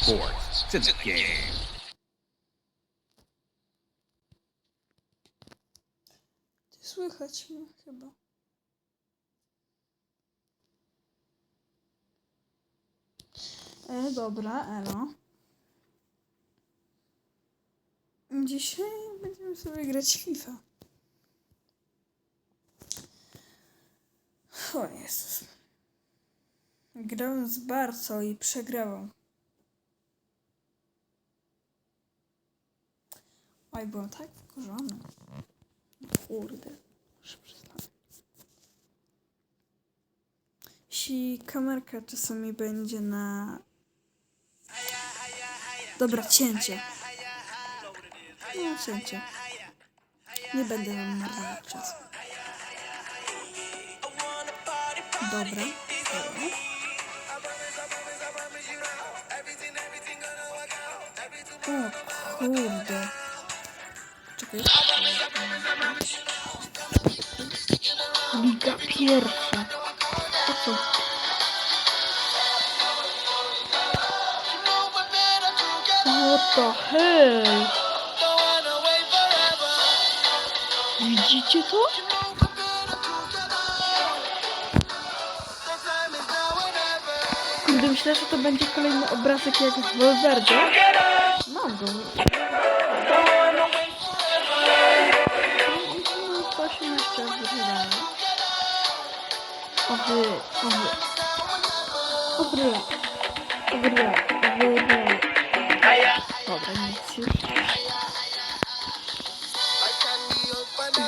sports. In the game. Słychać mnie chyba. E, dobra, elo. Dzisiaj będziemy sobie grać FIFA. O Jezus. Grałem z Barco i przegrałem. Oj, byłem tak wkurzony. Kurde, muszę przyznać. Jeśli kamerka czasami będzie na... Dobra, cięcie. No, cięcie. Nie będę wam marnować czasu. Dobra, dobra. O kurde. Liga pierwsza. To co? What the hell? Widzicie to? Kurde, myślę, że to będzie kolejny obrazek jak w Wolverdzie. Mam go. 18 wyglądało. Oby, oby. Oby. Oby. Oby. Dobra, nic już.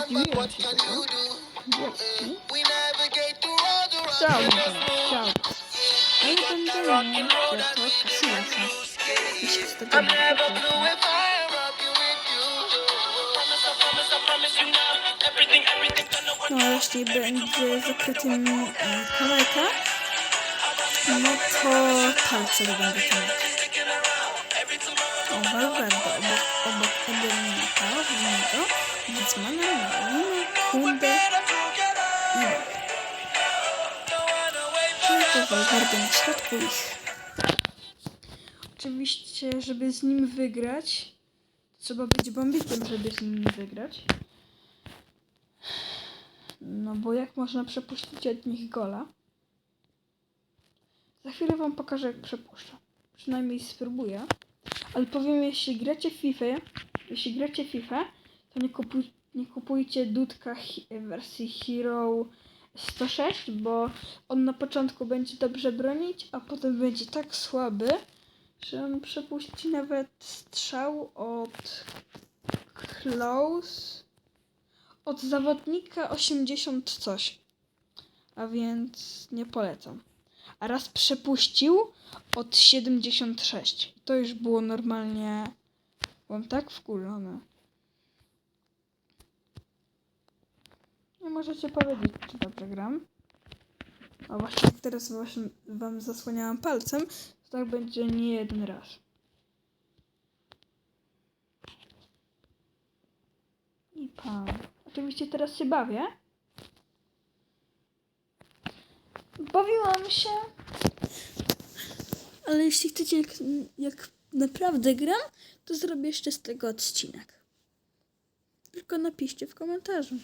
Zdziwiłem się tego. Dzieci. Chciałbym, chciałbym. Ale będę miał jako Casilasa. I się z tego nie wycofam. No jeśli będzie zakrytym e, kamerka, no to palce do będę to. O, Valverde obok, obok Edenita, w niego, Griezmana, Malina, Kunde i Mbappe. Tylko Valverde na środku ich. Oczywiście, żeby z nim wygrać, trzeba być bombikiem, żeby z nim wygrać. No bo jak można przepuścić od nich gola? Za chwilę wam pokażę jak przepuszczę. Przynajmniej spróbuję. Ale powiem, jeśli gracie w FIFA, jeśli gracie FIFA, to nie, kupuj, nie kupujcie dudka wersji Hero 106, bo on na początku będzie dobrze bronić, a potem będzie tak słaby, że on przepuści nawet strzał od close od zawodnika 80 coś. A więc nie polecam. A raz przepuścił od 76. To już było normalnie. Byłem tak wkurzony. Nie możecie powiedzieć, czy dobrze gram. A właśnie teraz właśnie wam zasłaniałam palcem, to tak będzie nie jeden raz. I pan. Oczywiście teraz się bawię. Bawiłam się. Ale jeśli chcecie, jak, jak naprawdę gram, to zrobię jeszcze z tego odcinek. Tylko napiszcie w komentarzu.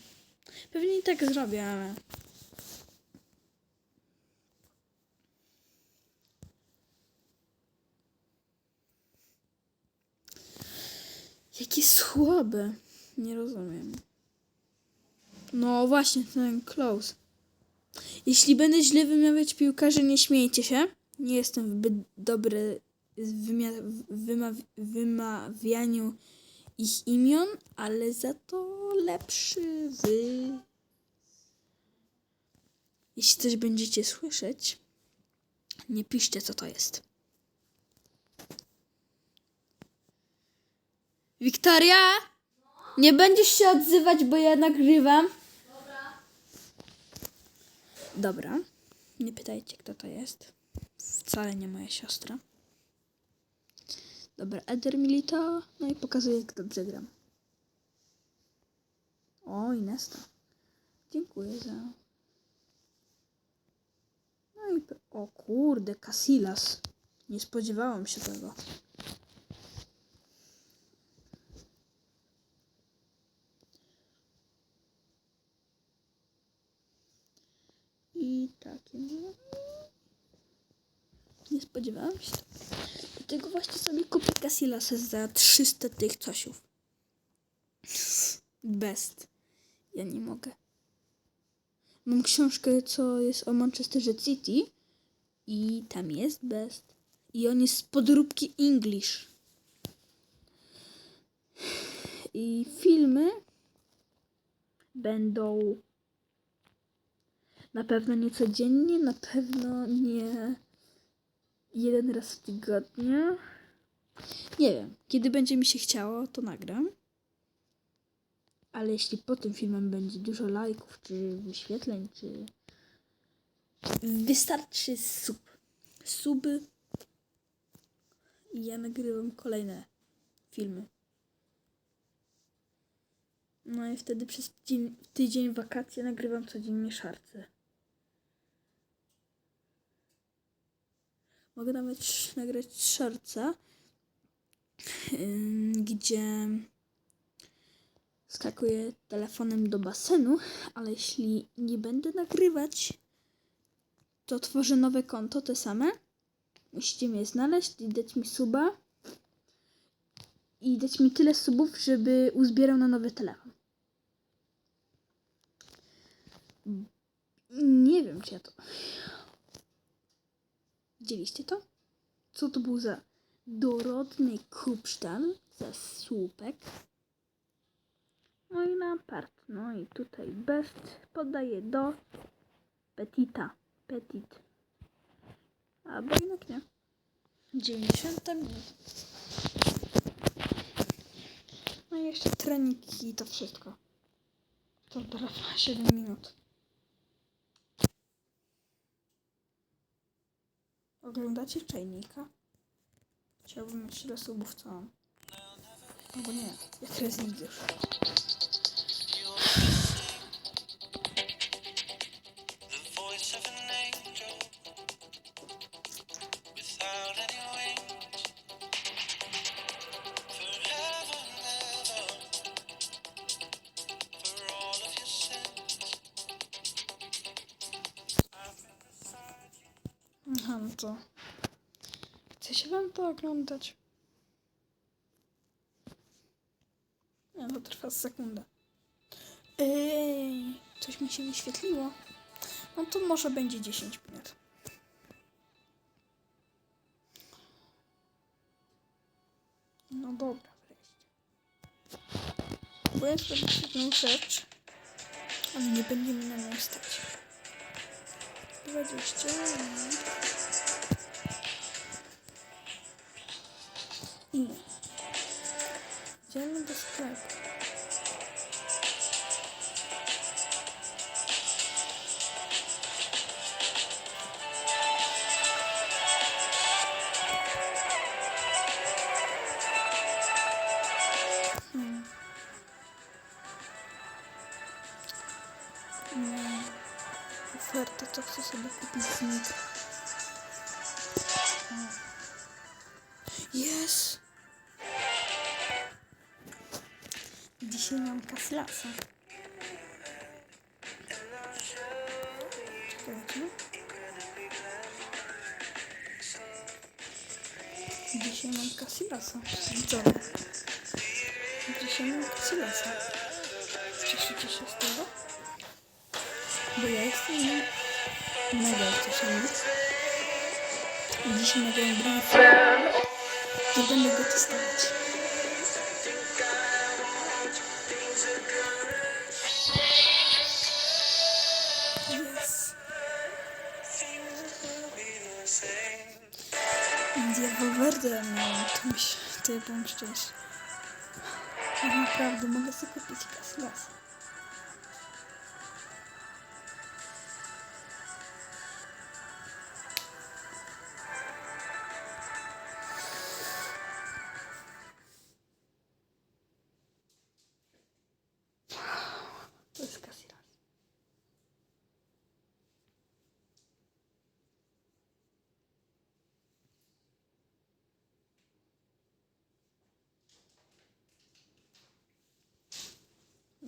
Pewnie i tak zrobię, ale. Jaki słaby. Nie rozumiem. No właśnie, ten close. Jeśli będę źle wymawiać piłkarzy, nie śmiejcie się. Nie jestem zbyt dobry w wymia- w wymaw- wymawianiu ich imion, ale za to lepszy w... Jeśli coś będziecie słyszeć, nie piszcie, co to jest. Wiktoria? Nie będziesz się odzywać, bo ja nagrywam. Dobra. Nie pytajcie, kto to jest. Wcale nie moja siostra. Dobra, Eder Milito. No i pokazuję, jak dobrze gram. O, Inesta. Dziękuję za... No i... O kurde, Casillas. Nie spodziewałam się tego. Takie. no. Nie spodziewałam się. tego. Dlatego właśnie sobie kupię Casilasa za 300 tych cosiów. Best. Ja nie mogę. Mam książkę, co jest o Manchesterze City i tam jest Best. I on jest z podróbki English. I filmy będą na pewno nie codziennie, na pewno nie jeden raz w tygodniu. Nie wiem, kiedy będzie mi się chciało, to nagram. Ale jeśli po tym filmem będzie dużo lajków, czy wyświetleń, czy. Wystarczy sub. Suby. I ja nagrywam kolejne filmy. No i wtedy przez dzień, tydzień wakacje nagrywam codziennie szarce. Mogę nawet nagrać szarca, ym, gdzie skakuję telefonem do basenu, ale jeśli nie będę nagrywać, to tworzę nowe konto, te same. Musicie mnie znaleźć i dać mi suba. I dać mi tyle subów, żeby uzbierał na nowy telefon. Nie wiem, czy ja to. Widzieliście to? Co to był za dorodny kupsztan ze słupek? No i na part. No i tutaj best podaje do petita. Petit. Albo jednak nie. 90 minut. No i jeszcze treniki i to wszystko. To trwa 7 minut. Oglądacie czajnika? Chciałbym mieć tyle subów co on. Albo nie, ja teraz nigdy to. Chce się wam to oglądać? Nie, to trwa sekundę. Ej, coś mi się wyświetliło. No to może będzie 10 minut. No dobra, wreszcie. Bo ja zrobić jedną rzecz, ale nie będziemy na nią stać. 20 i... I idziemy do sklepu. Hmm. Nie. Oferta, to chcę sobie kupić Czekajcie. Dzisiaj mam kasilasa. Widzowie. Dzisiaj mam kasilasa. Cieszycie się z tego? Bo ja jestem mega ucieszony. I dzisiaj nagrałem drugi film. Nie będę go testować. Mi się, to ja byłem szczęśliwy. Tak naprawdę mogę sobie kupić kaslas. To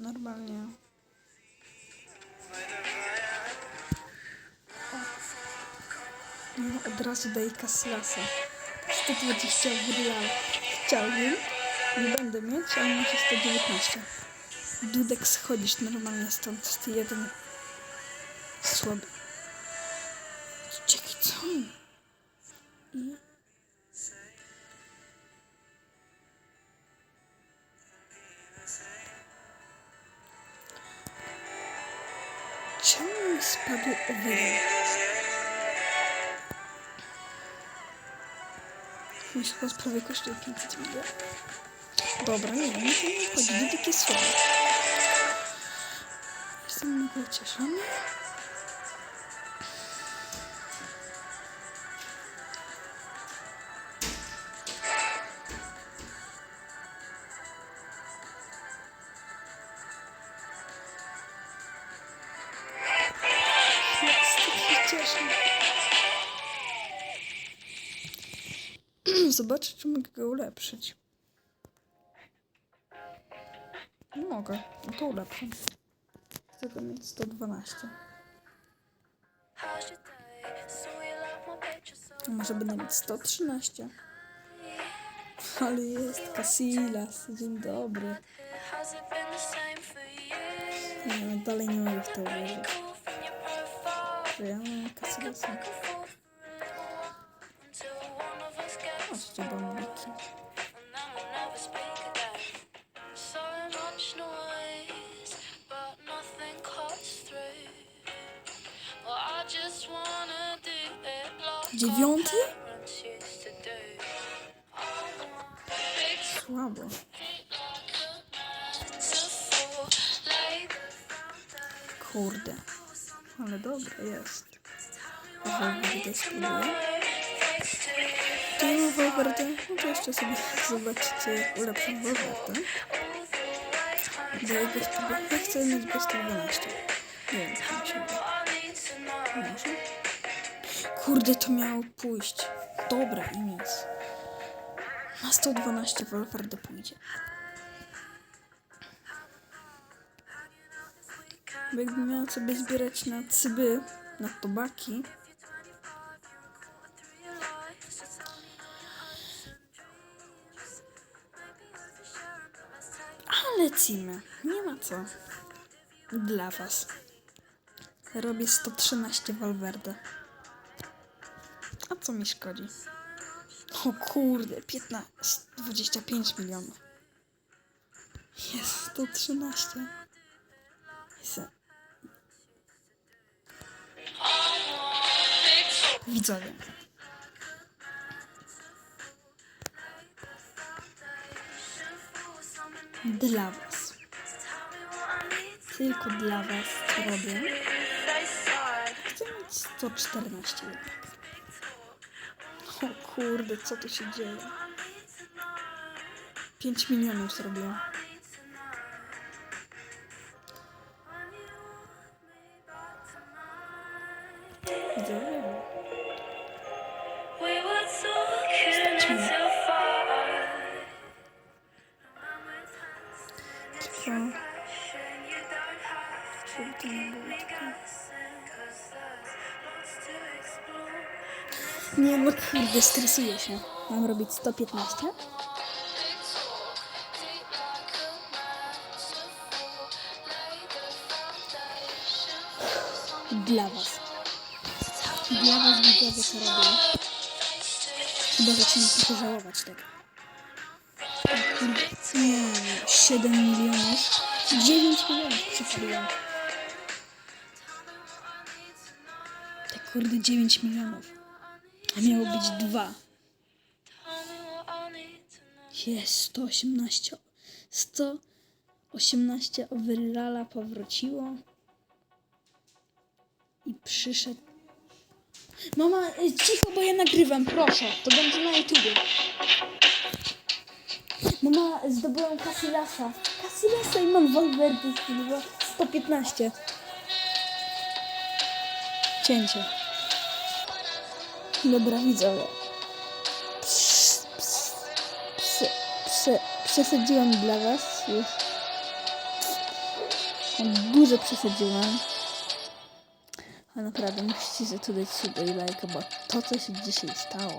normalnie. O. No, od razu daję Casilasa. 120 wyrial. Chciałbym, nie będę mieć, ale macie 119. Dudek schodzisz normalnie stąd, jest jeden słaby. Czekaj, co? I... Czemu mi spadł overall? Mój skład prawie kosztuje 500 milionów. Dobra, nie, nie to nie chodzi, nie takie słabe. Jestem Zobaczę, czy mogę go ulepszyć. Nie mogę. No to ulepszę. Chcę go mieć 112. How's your day? So you love my picture so A może będę mieć 113? Ale jest Casillas. Dzień dobry. Nie, no, dalej nie mogę w to uwierzyć. Że ja mam Casillasa. It like Dziewiąty? Słabo. Kurde. Ale dobra, jest. Wolverdę spróbuję. Ma Wolverdę. No to jeszcze sobie zobaczycie, jak ulepszam Wolverdę. Daję go spróbuję. Ja chcę mieć go 112. Nie wiem, czy mi się uda. Może? Kurde, to miało pójść. Dobra, im jest. Na 112 Wolverdę pójdzie. Bo jakbym miała sobie zbierać na cyby, na tobaki, lecimy. Nie ma co. Dla was. Robię 113 Valverde. A co mi szkodzi? O kurde, 15, 25 milionów. Jest 113. Jest. Widzowie. Dla was. Tylko dla was robię. Chcę mieć 114 jednak. O kurde, co tu się dzieje? 5 milionów zrobiłam. To nie było takie... Nie no kurde, stresuję się. Mam robić 115? Dla was. Dla was widzowie to robię. Chyba zaczynam trochę żałować tego. Nie, nie, 7 milionów. 9 milionów przepaliłem. Kurde 9 milionów. A miało być 2. Jest 118. 118 overalla powróciło. I przyszedł. Mama, y, cicho, bo ja nagrywam, proszę. To będzie na YouTubie. Mama, zdobyłam Casilasa. Casilasa i mam Valverde zdobyła 115. Cięcie. Dobra, widzowie. Ps, ps, ps, ps, przesadziłam dla was już. Dużo przesadziłem. Ale naprawdę musicie za to dać lajka, bo to, co się dzisiaj stało.